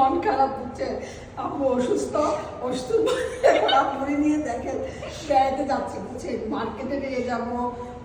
মন খারাপ হচ্ছে। আপু অসুস্থ? অসুস্থ এখন আম্মুরে নিয়ে দেখেন বেড়াতে যাচ্ছে বুঝছে মার্কেটে নিয়ে যাব,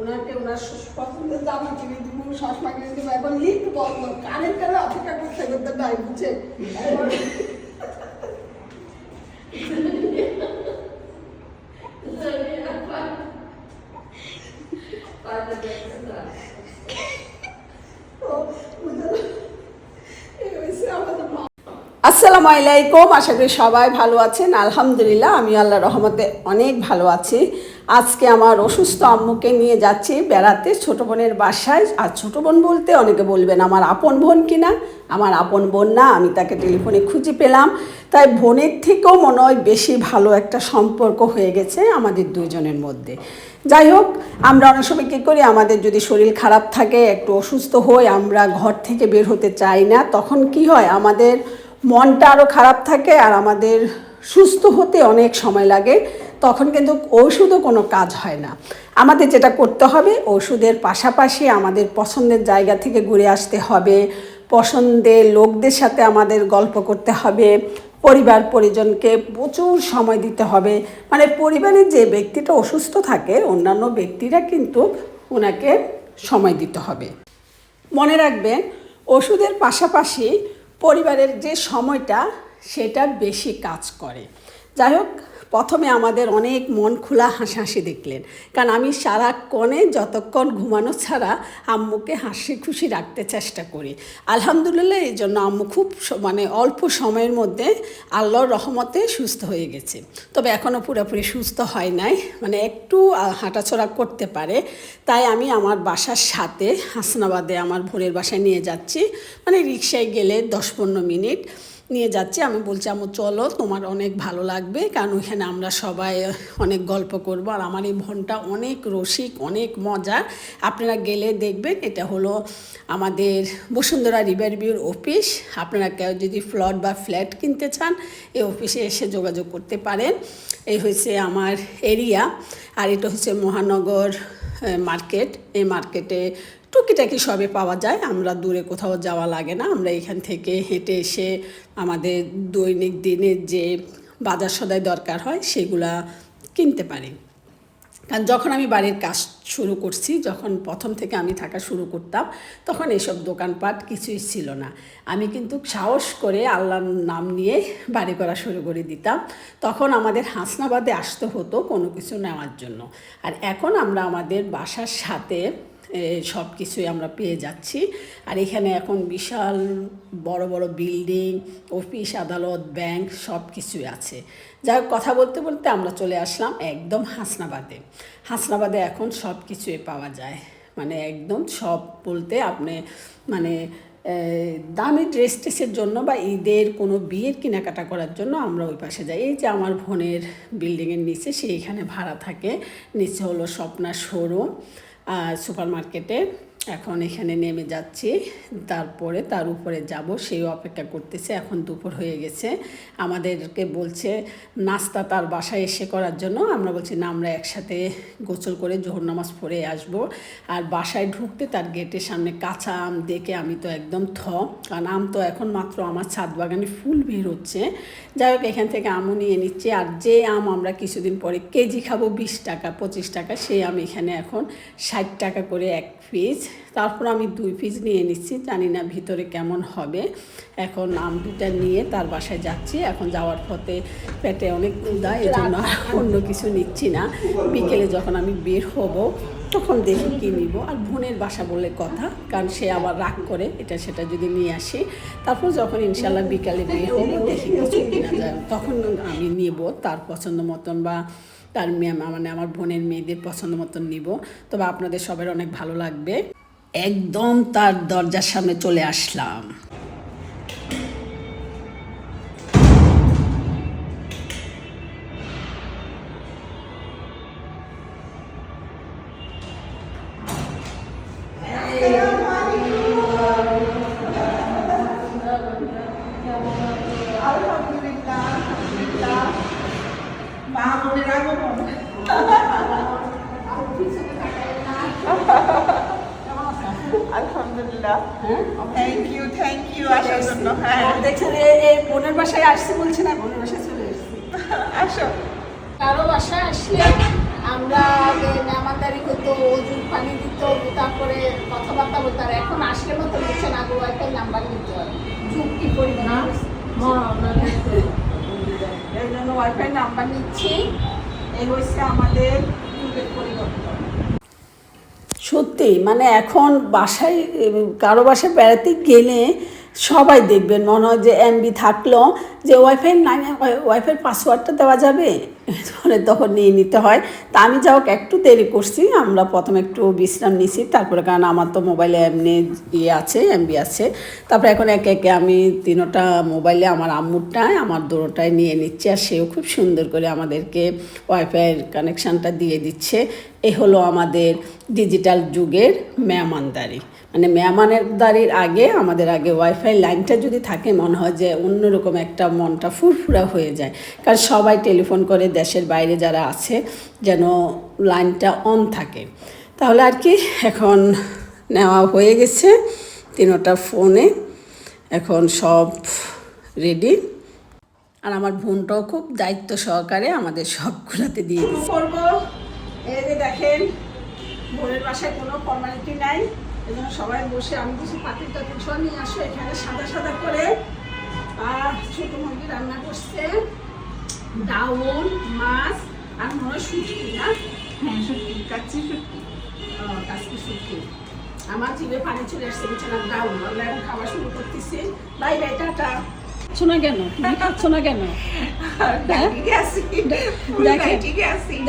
ওনাকে, ওনার পছন্দের জামা কিনে দিব সসমা কিনে দিব এখন লিফ্ট বন্ধ কানের কানে অপেক্ষা করতে করতে নাই বুঝছে আসসালামু আলাইকুম, আশা করি সবাই ভালো আছেন। আলহামদুলিল্লাহ আমি আল্লাহ রহমতে অনেক ভালো আছি। আজকে আমার অসুস্থ আম্মুকে নিয়ে যাচ্ছি বেড়াতে, ছোট বোনের বাসায়। আর ছোট বোন বলতে অনেকে বলবেন, আমার আপন বোন কিনা আমার আপন বোন না, আমি তাকে টেলিফোনে খুঁজে পেলাম। তাই বোনের থেকেও মনে হয় বেশি ভালো একটা সম্পর্ক হয়ে গেছে আমাদের দুজনের মধ্যে। যাই হোক, আমরা অনেক সময় কী করি, আমাদের যদি শরীর খারাপ থাকে, একটু অসুস্থ হই, আমরা ঘর থেকে বের হতে চাই না, তখন কি হয়, আমাদের মনটা আরও খারাপ থাকে আর আমাদের সুস্থ হতে অনেক সময় লাগে, তখন কিন্তু ওষুধও কোনো কাজ হয় না। আমাদের যেটা করতে হবে ওষুধের পাশাপাশি আমাদের পছন্দের জায়গা থেকে ঘুরে আসতে হবে পছন্দের লোকদের সাথে আমাদের গল্প করতে হবে, পরিবার পরিজনকে প্রচুর সময় দিতে হবে। মানে পরিবারের যে ব্যক্তিটা অসুস্থ থাকে, অন্যান্য ব্যক্তিরা কিন্তু ওনাকে সময় দিতে হবে। মনে রাখবেন ওষুধের পাশাপাশি পরিবারের যে সময়টা সেটা বেশি কাজ করে। যাই হোক প্রথমে আমাদের অনেক মন খোলা হাসাহাসি দেখলেন। কারণ আমি সারাক্ষণে যতক্ষণ ঘুমানো ছাড়া আম্মুকে হাসি খুশি রাখতে চেষ্টা করি। আলহামদুলিল্লাহ এই জন্য আম্মু খুব মানে অল্প সময়ের মধ্যে আল্লাহর রহমতে সুস্থ হয়ে গেছে। তবে এখনও পুরোপুরি সুস্থ হয় নাই মানে একটু আহ, হাঁটাচলা করতে পারে। তাই আমি আমার বাসার সাথে হাসনাবাদে আমার ভোরের বাসায় নিয়ে যাচ্ছি। মানে রিক্সায় গেলে দশ পনেরো মিনিট। নিয়ে যাচ্ছি। আমি বলছি আমু চলো, তোমার অনেক ভালো লাগবে। কারণ ওইখানে আমরা সবাই অনেক গল্প করব। আর আমার এই ভনটা অনেক রসিক, অনেক মজার আপনারা গেলে দেখবেন, এটা হলো আমাদের বসুন্ধরা রিভার ভিউর অফিস। আপনারা কেউ যদি ফ্লট বা ফ্ল্যাট কিনতে চান, এই অফিসে এসে যোগাযোগ করতে পারেন। এই হচ্ছে আমার এরিয়া। আর এটা হচ্ছে মহানগর মার্কেট। এই মার্কেটে টুকিটাকি সবে পাওয়া যায়। আমরা দূরে কোথাও যাওয়া লাগে না। আমরা এখান থেকে হেঁটে এসে আমাদের দৈনিক দিনের যে বাজার সদাই দরকার হয়, সেগুলা কিনতে পারি। কারণ যখন আমি বাড়ির কাজ শুরু করছি, যখন প্রথম থেকে আমি থাকা শুরু করতাম, তখন এসব দোকানপাট কিছুই ছিল না। আমি কিন্তু সাহস করে আল্লাহর নাম নিয়ে বাড়ি করা শুরু করে দিতাম। তখন আমাদের হাসনাবাদে আসতে হতো কোনো কিছু নেওয়ার জন্য। আর এখন আমরা আমাদের বাসার সাথে সব কিছুই আমরা পেয়ে যাচ্ছি। আর এখানে এখন বিশাল বড় বড় বিল্ডিং, অফিস, আদালত, ব্যাংক সব কিছুই আছে। যাই কথা বলতে বলতে আমরা চলে আসলাম একদম হাসনাবাদে। হাসনাবাদে এখন সব কিছুই পাওয়া যায়। মানে একদম সব বলতে আপনি মানে দামি ড্রেস ট্রেসের জন্য বা ঈদের কোনো বিয়ের কেনাকাটা করার জন্য আমরা ওই পাশে যাই। এই যে আমার বোনের বিল্ডিংয়ের নিচে, সে এখানে ভাড়া থাকে। নিচে হলো স্বপ্না শোরুম। সুপার মার্কেটে এখন এখানে নেমে যাচ্ছি। তারপরে তার উপরে যাব সেই অপেক্ষা করতেছে। এখন দুপুর হয়ে গেছে। আমাদেরকে বলছে, নাস্তা তার বাসায় এসে করার জন্য। আমরা বলছি, না, আমরা একসাথে গোসল করে জোহর নামাজ পড়ে আসব। আর বাসায় ঢুকতে তার গেটের সামনে কাঁচা আম দেখে আমি তো একদম থ। কারণ আম তো এখন মাত্র আমার ছাদ বাগানে ফুল বের হচ্ছে। যাই হোক, এখান থেকে আমও নিয়ে নিচ্ছি। আর যে আম আমরা কিছুদিন পরে কেজি খাব, বিশ টাকা, পঁচিশ টাকা, সেই আম এখানে এখন ষাট টাকা করে এক পিস তারপর আমি দুই পিস নিয়ে নিচ্ছি, জানি না ভিতরে কেমন হবে। এখন আম দুটা নিয়ে তার বাসায় যাচ্ছি। এখন যাওয়ার পথে পেটে অনেক ক্ষুদা এই জন্য অন্য কিছু নিচ্ছি না। বিকেলে যখন আমি বের হব, তখন দেখি কী নিব। আর বোনের বাসা বলে কথা, কারণ সে আবার রাগ করে, এটা সেটা যদি নিয়ে আসি। তারপর যখন ইনশাল্লাহ বিকালে বের হব, দেখি কিছু কিনা যায়। তখন আমি নিব, তার পছন্দ মতন বা তার মানে আমার বোনের মেয়েদের পছন্দ মতন নিব। তবে আপনাদের সবার অনেক ভালো লাগবে। একদম তার দরজার সামনে চলে আসলাম। থ্যাংক ইউ থ্যাংক ইউ আসার জন্য হ্যাঁ। দেখছেন এই এই বোনের বাসায় আসছে বলছে না বোনের বাসায় চলে এসেছি। আসো। কারও বাসায় আসলে আমরা আগে মেহমানদারি হতো ওজুর পানি দিত তারপরে কথাবার্তা বলতো আর এখন আসলে মতো হচ্ছে না গো একটা নাম্বার নিতে হয় যুক্তি পরিমাণ এই জন্য ওয়াইফাই নাম্বার নিচ্ছি। এই হচ্ছে আমাদের যুগের পরিবর্তন। সত্যি মানে এখন বাসায় কারও বাসায় বেড়াতে গেলে সবাই দেখবেন, মনে হয় যে এমবি থাকল, যে ওয়াইফাই নাই, ওয়াইফাই পাসওয়ার্ডটা দেওয়া যাবে? তাহলে তখন নিয়ে নিতে হয়। তা আমি যাও একটু দেরি করছি, আমরা প্রথমে একটু বিশ্রাম নিছি, তারপরে কারণ আমার তো মোবাইলে এমনি ইয়ে আছে, এমবি আছে। তারপরে এখন একে একে আমি তিনোটা মোবাইলে, আমার আম্মুরটায়, আমার দুটোটায় নিয়ে নিচ্ছি, আর সেও খুব সুন্দর করে আমাদেরকে ওয়াইফাইয়ের কানেকশানটা দিয়ে দিচ্ছে। এ হলো আমাদের ডিজিটাল যুগের মেহমানদারি মানে মেহমানের দারির আগে, আমাদের আগে ওয়াইফাই লাইনটা যদি থাকে, মনে হয় যে অন্যরকম একটা মনটা ফুরফুরা হয়ে যায়। কারণ সবাই টেলিফোন করে, দেশের বাইরে যারা আছে, যেন লাইনটা অন থাকে। তাহলে আর কি, এখন নেওয়া হয়ে গেছে তিনোটা ফোনে। এখন সব রেডি আর আমার বোনটাও খুব দায়িত্ব সহকারে আমাদের সবগুলাতে দিয়ে। করব? এই যে দেখেন, বোনের বাসায় কোনো ফর্মালিটি নাই। এই জন্য সবাই বসে আমি কিছু পাতিল টাতিল সব নিয়ে আসো এখানে সাদা সাদা করে। আর ছোট মুরগি রান্না করছে। ডাউন মাছ আর মনে হয় শুটকি না? হ্যাঁ কাচ্চি ও, শুটকি। আমার জিভে পানি চলে আসছে বিছানার ডাউন আমরা এখন খাওয়া শুরু করতেছি। Bye bye tata. খাচ্ছ না কেন? তুমি খাচ্ছ না কেন? হ্যাঁ? ঠিক আছে।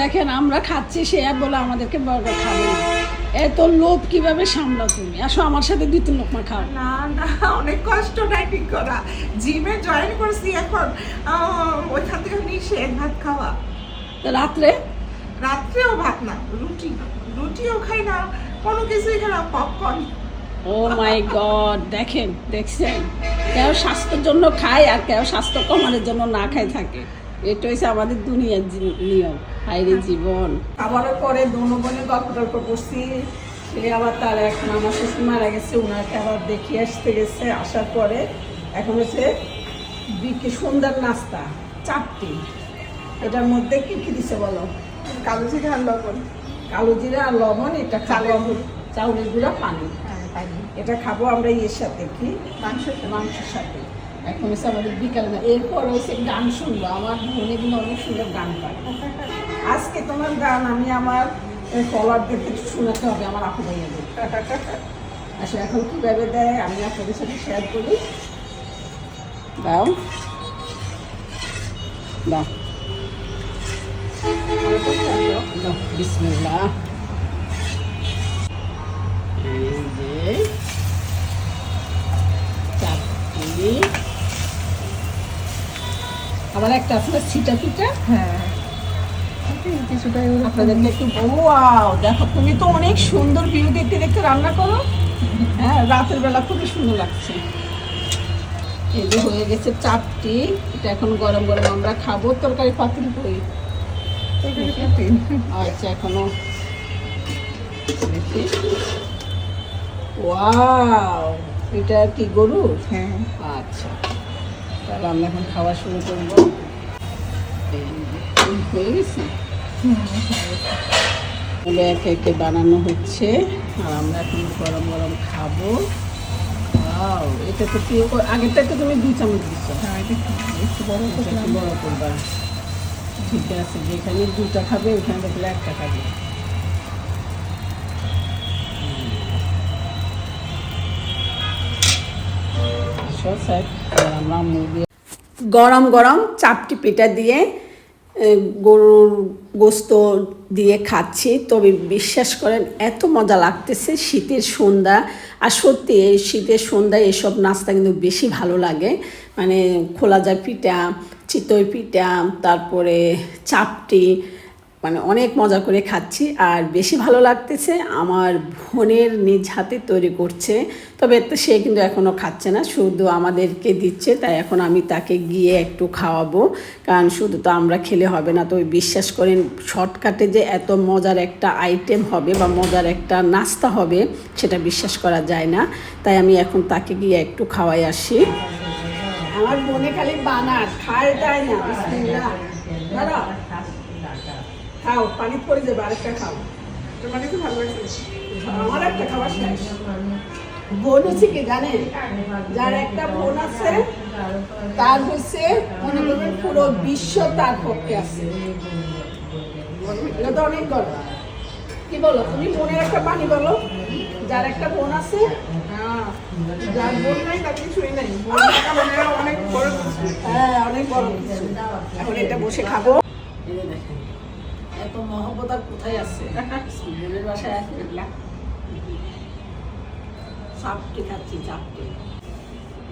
দেখেন। আমরা খাচ্ছি সে আর বলে আমাদেরকে বার্গার খাবে না। এত লোভ কীভাবে সামলাও তুমি? আসো আমার সাথে দুই তিন লোকমা খাও। না না অনেক কষ্ট ডাইটিং করা। জিমে জয়েন করছি এখন। ওইখান থেকে নিষেধ ভাত খাওয়া। তো রাত্রে? রাত্রেও ভাত না রুটি। রুটিও খাই না কোনো কিছুই খাই না পপকর্ন ও মাই গড দেখেন দেখছেন? কেউ স্বাস্থ্যের জন্য খায় আর কেউ স্বাস্থ্য কমানোর জন্য না খায় থাকে। এটা হচ্ছে আমাদের দুনিয়ার নিয়ম হাইরে জীবন। খাবারের পরে দোনো বোনে গল্প টল্প করছি। সে আবার তার এখন আমার শ্বশুর মারা গেছে ওনাকে আবার দেখিয়ে আসতে গেছে আসার পরে এখন হচ্ছে বিকে সুন্দর নাস্তা চারটি। এটার মধ্যে কি কি দিছে বলো? কালো জিরা আর লবণ। কালো জিরা আর লবণ এটা খাব চাউলের গুঁড়া পানি। হ্যাঁ, পানি। এটা খাব আমরা ইয়ের সাথে কি? মাংস মাংসের সাথে। এখন হচ্ছে আমাদের বিকাল এরপর হচ্ছে গান শুনব। আমার মনে কিন্তু অনেক সুন্দর গান পায়। আজকে তোমার গান আমি আমার ফলোয়ারদেরকে শোনাতে হবে, আমার আপু ভাইয়াদের আসলে এখন কীভাবে দেয়, আমি আপনাদের সাথে শেয়ার করি। দাও। দাও, বিসমিল্লাহ। এই যে আবার একটা না ছিটা পিঠা হ্যাঁ। কিছুটা আপনাদেরকে একটু ওয়াও দেখো তুমি তো অনেক সুন্দর ভিউ দেখতে দেখতে রান্না করো। হ্যাঁ রাতের বেলা খুবই সুন্দর লাগছে। এই যে হয়ে গেছে চারটি এটা এখন গরম গরম আমরা খাব তরকারি পাতিল করি আচ্ছা এখনও দেখি। ওয়াও এটা কি গরু? হ্যাঁ। আচ্ছা। তাহলে আমরা এখন খাওয়া শুরু করব। হয়ে গেছে? তাহলে একে একে বানানো হচ্ছে আর আমরা এখন গরম গরম খাব। এটা তো প্রিয় আগেরটা তো তুমি দুই চামচ দিচ্ছ। হ্যাঁ একটু বড় বড় করবা। ঠিক আছে যেখানে দুটা খাবে ওখানে দেখলে একটা খাবে। গরম গরম চাপটি পিঠা দিয়ে গরুর গোস্ত দিয়ে খাচ্ছি। তবে বিশ্বাস করেন, এত মজা লাগতেছে শীতের সন্ধ্যা। আর সত্যি, এই শীতের সন্ধ্যায় এসব নাস্তা কিন্তু বেশি ভালো লাগে। মানে খোলা যায় পিঠা, চিতই পিঠা, তারপরে চাপটি মানে অনেক মজা করে খাচ্ছি আর বেশি ভালো লাগতেছে আমার বোনের নিজ হাতে তৈরি করছে। তবে সে কিন্তু এখনও খাচ্ছে না, শুধু আমাদেরকে দিচ্ছে, তাই এখন আমি তাকে গিয়ে একটু খাওয়াবো। কারণ শুধু তো আমরা খেলে হবে না, তো বিশ্বাস করেন শর্টকাটে যে এত মজার একটা আইটেম হবে বা মজার একটা নাস্তা হবে, সেটা বিশ্বাস করা যায় না। তাই আমি এখন তাকে গিয়ে একটু খাওয়াই আসি। আমার মনে খালি বানার খায় দেয় না। খাও, পানি পড়ে যাবে, আরেকটা খাও। তোমার আমার একটা খাওয়া শেষ। বোন হচ্ছে কি জানেন? যার একটা বোন আছে, তার হচ্ছে, মনে করবেন, পুরো বিশ্ব তার পক্ষে আছে। এটা তো অনেক গরম কি বলো, তুমি বোনের একটা পানি বলো। যার একটা বোন আছে হ্যাঁ যার বোন নাই, তার কিছুই নাই। মানে অনেক বড় হ্যাঁ অনেক গরম এখন এটা বসে খাব। এত মহব্বত আর কোথায় আছে? বোনের বাসায় আছে চাপটি খাচ্ছি চাপটি।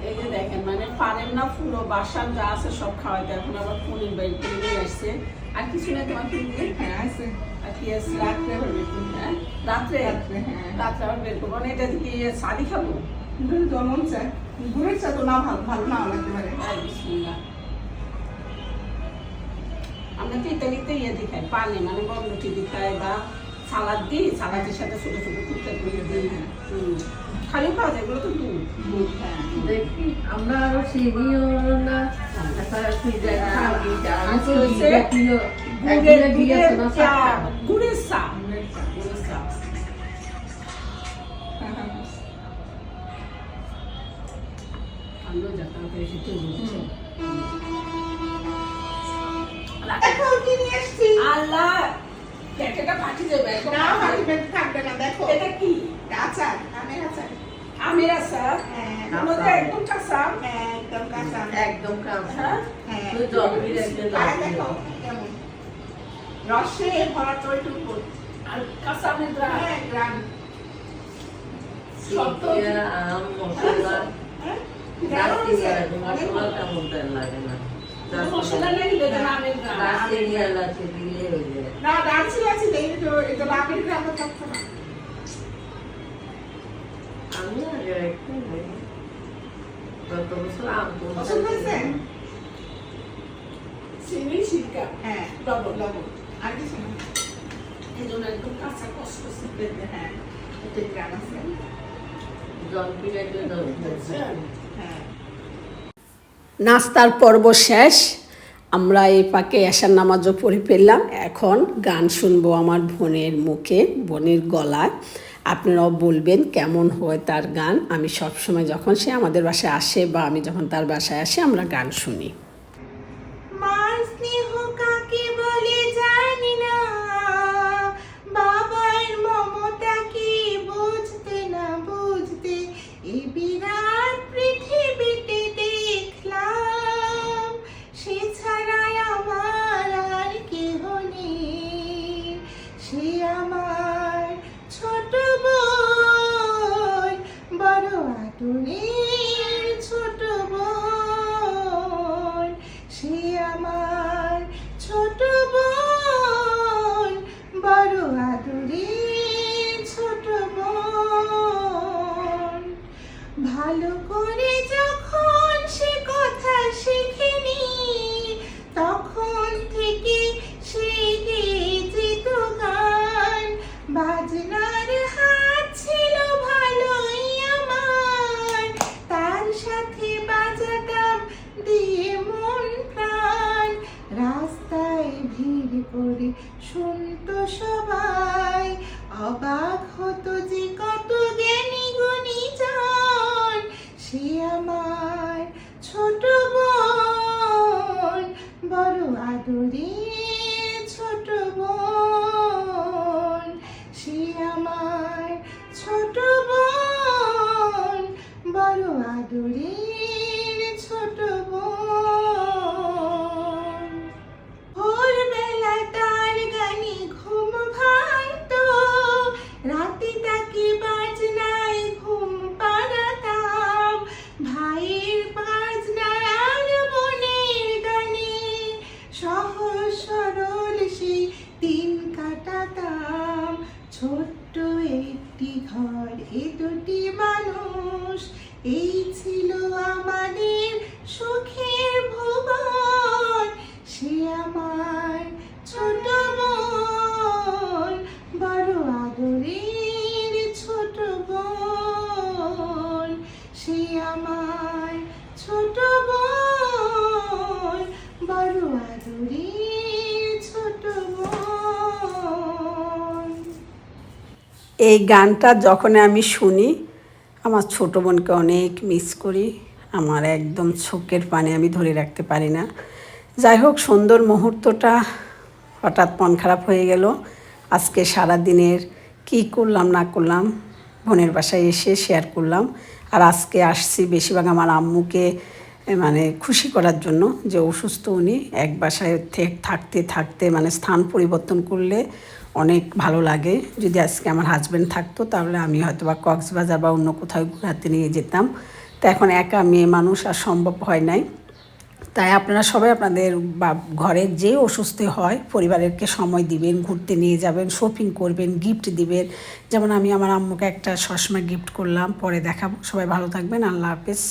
এই যে দেখেন মানে পারেন না পুরো বাসার যা আছে সব খাওয়াইতে। এখন আবার পনির বাড়ি করে আসছে। আর কিছু না তোমার কি? হ্যাঁ আছে। আর কি আছে? রাত্রে হবে। হ্যাঁ? রাত্রে? রাত্রে, হ্যাঁ। রাত্রে আবার বের করব। মানে এটা কি শাড়ি খাব? যেমন চায় গুড়ের চা তো না ভালো ভালো নাও লাগতে পারে আর বিসমিল্লাহ। আমরা তো ইতালিতে ইয়ে দেখাই পানি মানে গরম রুটি দিই খাই বা সালাদ দিই সালাদের সাথে ছোট ছোট টুকটা করে দিই। হুম। খালি পাওয়া যায় এগুলো তো দুধ দুধ হ্যাঁ দেখি আমরা আরও চিনিও না গুড়ের চা গুড়ের চা। গুড়ের চা আমিও দেখো কি নিয়ে এসছি? আল্লাহ প্যাকেটটা ফাটিয়ে যাবে না ভাববে থাকবে না দেখো। এটা কি? আচার আমের আচার। আমের আচার? হ্যাঁ আমাদের একদম কাঁচা? হ্যাঁ, একদম কাঁচা। একদম কাঁচা। হ্যাঁ? হ্যাঁ। দেখো কেমন? রসে ভরা টইটুকু আর কাঁচা আমের গ্রাম হ্যাঁ আম মশলা। হ্যাঁ? মশলা তেমন লাগে না? আর কিছু না এই জন্য একদম কাঁচা কষ্ট হ্যাঁ জল নাস্তার পর্ব শেষ। আমরা এই পাকে এশার নামাজও পড়ে ফেললাম। এখন গান শুনব আমার বোনের মুখে, বোনের গলায়। আপনারাও বলবেন কেমন হয় তার গান। আমি সবসময় যখন সে আমাদের বাসায় আসে বা আমি যখন তার বাসায় আসি, আমরা গান শুনি। স্নেহ আমার ছোট বোন বড় আদরে ছোট বোন সে আমার ছোট বোন বড় Happy birthday! এই গানটা যখন আমি শুনি, আমার ছোট বোনকে অনেক মিস করি। আমার একদম চোখের পানি আমি ধরে রাখতে পারি না। যাই হোক, সুন্দর মুহূর্তটা হঠাৎ মন খারাপ হয়ে গেল। আজকে সারা দিনের কী করলাম, না করলাম, বোনের বাসায় এসে শেয়ার করলাম। আর আজকে আসছি বেশিরভাগ আমার আম্মুকে মানে খুশি করার জন্য যে অসুস্থ উনি, এক বাসায় থাকতে থাকতে মানে স্থান পরিবর্তন করলে অনেক ভালো লাগে। যদি আজকে আমার হাজব্যান্ড থাকতো, তাহলে আমি হয়তো বা কক্সবাজার বা অন্য কোথাও ঘোরাতে নিয়ে যেতাম। তো এখন একা মেয়ে মানুষ আর সম্ভব হয় নাই। তাই আপনারা সবাই আপনাদের বা ঘরের যে অসুস্থ হয় পরিবারেরকে সময় দিবেন, ঘুরতে নিয়ে যাবেন শপিং করবেন গিফট দিবেন। যেমন আমি আমার আম্মুকে একটা সসময় গিফট করলাম, পরে দেখাবো। সবাই ভালো থাকবেন, আল্লাহ হাফেজ।